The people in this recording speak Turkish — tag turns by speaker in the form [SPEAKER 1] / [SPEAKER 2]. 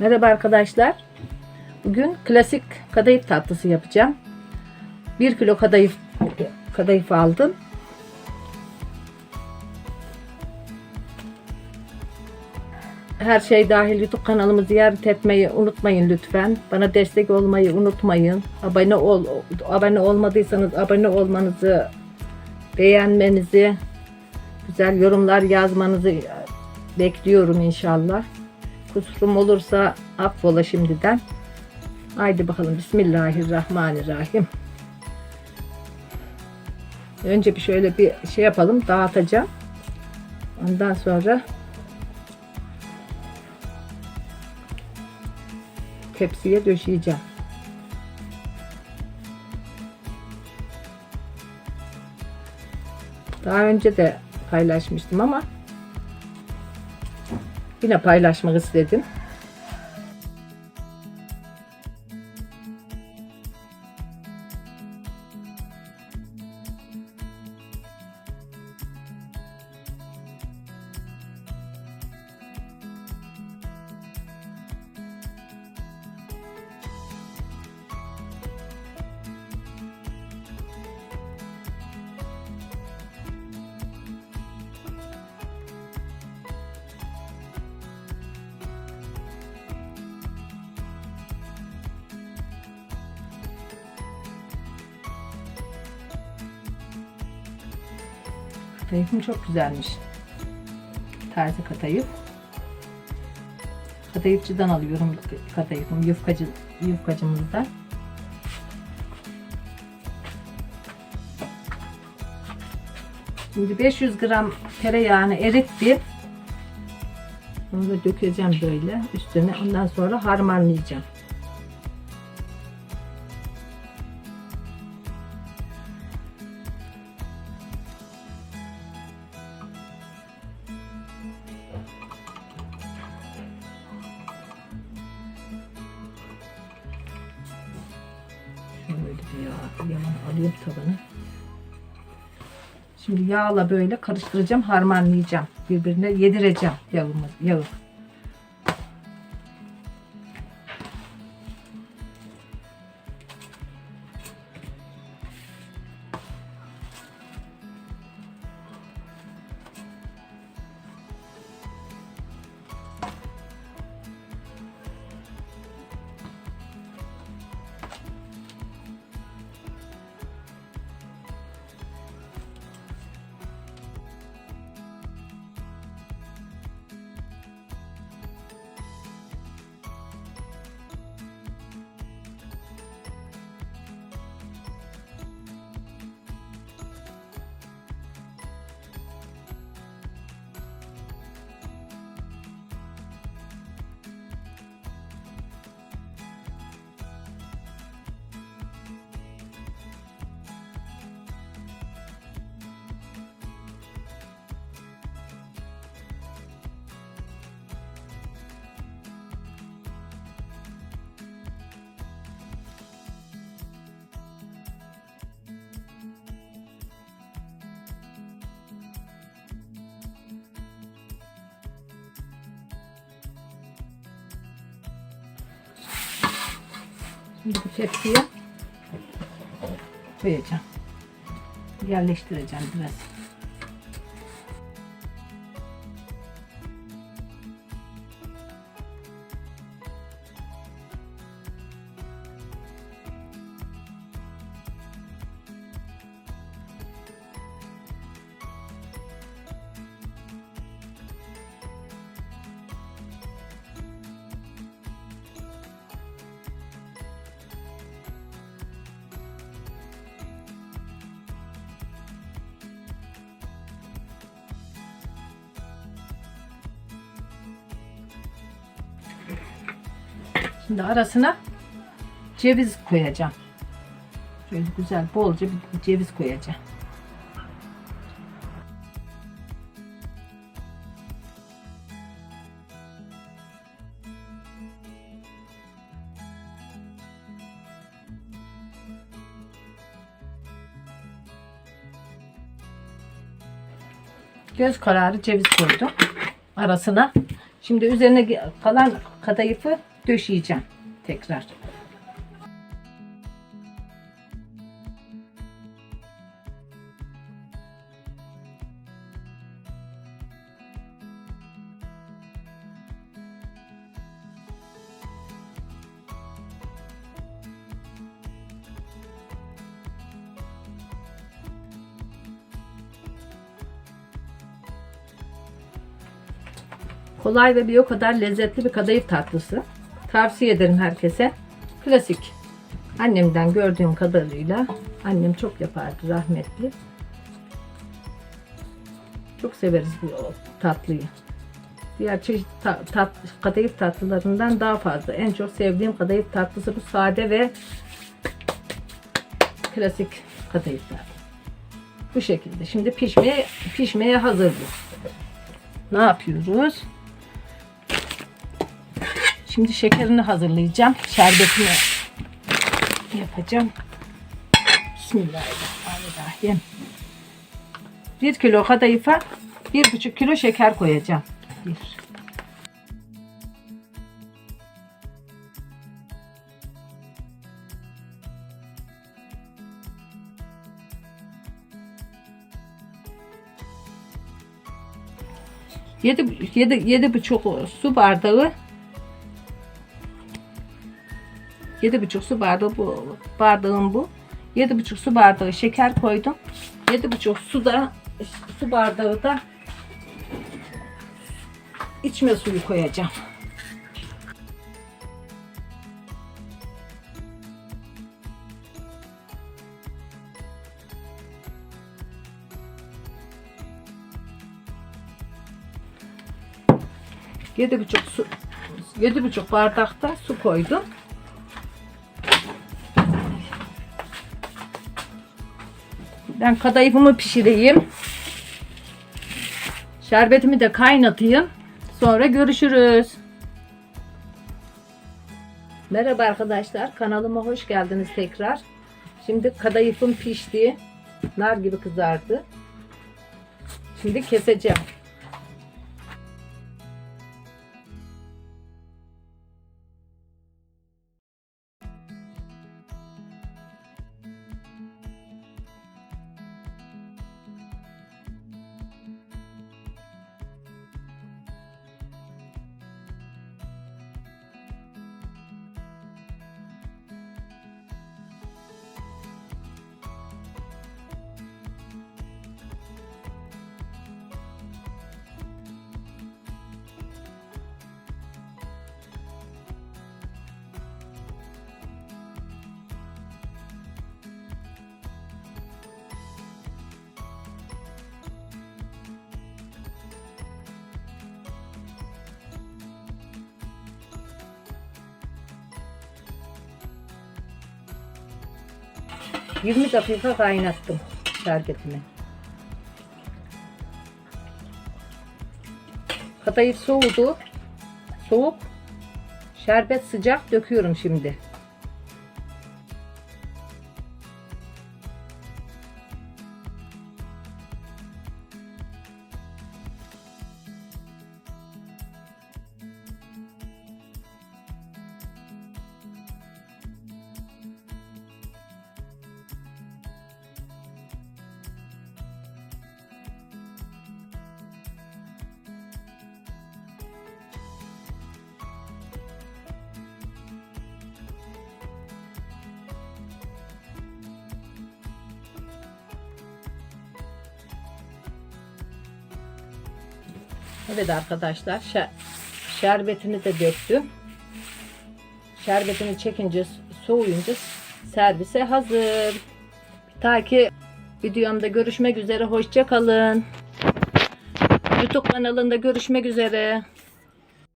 [SPEAKER 1] Merhaba arkadaşlar. Bugün klasik kadayıf tatlısı yapacağım. 1 kilo kadayıf kadayıf aldım. Her şey dahil YouTube kanalımı ziyaret etmeyi unutmayın lütfen. Bana destek olmayı unutmayın. Abone ol abone olmadıysanız abone olmanızı, beğenmenizi, güzel yorumlar yazmanızı bekliyorum inşallah. Kusurum olursa affola şimdiden. Haydi bakalım Bismillahirrahmanirrahim. Önce bir şöyle bir şey yapalım dağıtacağım. Ondan sonra tepsiye döşeyeceğim. Daha önce de paylaşmıştım ama yine paylaşmak istedim. Kadayıfım çok güzelmiş. Taze kadayıf. Kadayıfçıdan alıyorum kadayıfımı. Yufkacı, yufkacımızdan. Şimdi 500 gram tereyağını erittim. Bunu da dökeceğim böyle üstüne. Ondan sonra harmanlayacağım. Bir yağ, yağ alayım tabanı. Şimdi yağla böyle karıştıracağım, harmanlayacağım. Birbirine yedireceğim yağımı, yağı. Şimdi bu tepsiye koyacağım. Yerleştireceğim biraz. Şimdi arasına ceviz koyacağım. Şöyle güzel bolca bir ceviz koyacağım. Göz kararı ceviz koydum arasına. Şimdi üzerine kalan kadayıfı döşeyeceğim tekrar. Kolay ve bir o kadar lezzetli bir kadayıf tatlısı. Tavsiye ederim herkese. Klasik. Annemden gördüğüm kadarıyla annem çok yapardı rahmetli. Çok severiz bu tatlıyı. Diğer çeşit ta- tat, kadayıf tatlılarından daha fazla. En çok sevdiğim kadayıf tatlısı bu sade ve klasik kadayıf tatlısı. Bu şekilde. Şimdi pişmeye pişmeye hazır bu. Ne yapıyoruz? Şimdi şekerini hazırlayacağım. Şerbetini yapacağım. Bismillahirrahmanirrahim. 1 kilo kadayıfa 1,5 kilo şeker koyacağım. Bir. Yedi, yedi, yedi buçuk su bardağı yedi buçuk su bardağı bu bardağım bu. Yedi buçuk su bardağı şeker koydum. Yedi buçuk su da su bardağı da içme suyu koyacağım. Yedi buçuk su yedi buçuk bardakta su koydum. Ben kadayıfımı pişireyim. Şerbetimi de kaynatayım. Sonra görüşürüz. Merhaba arkadaşlar. Kanalıma hoş geldiniz tekrar. Şimdi kadayıfım pişti. Nar gibi kızardı. Şimdi keseceğim. Yirmi dakika kaynattım şerbetimi. Kadayıf soğudu. Soğuk. Şerbet sıcak döküyorum şimdi. Evet arkadaşlar şer- şerbetini de döktüm. Şerbetini çekince soğuyunca servise hazır. Ta ki videomda görüşmek üzere. Hoşça kalın. YouTube kanalında görüşmek üzere.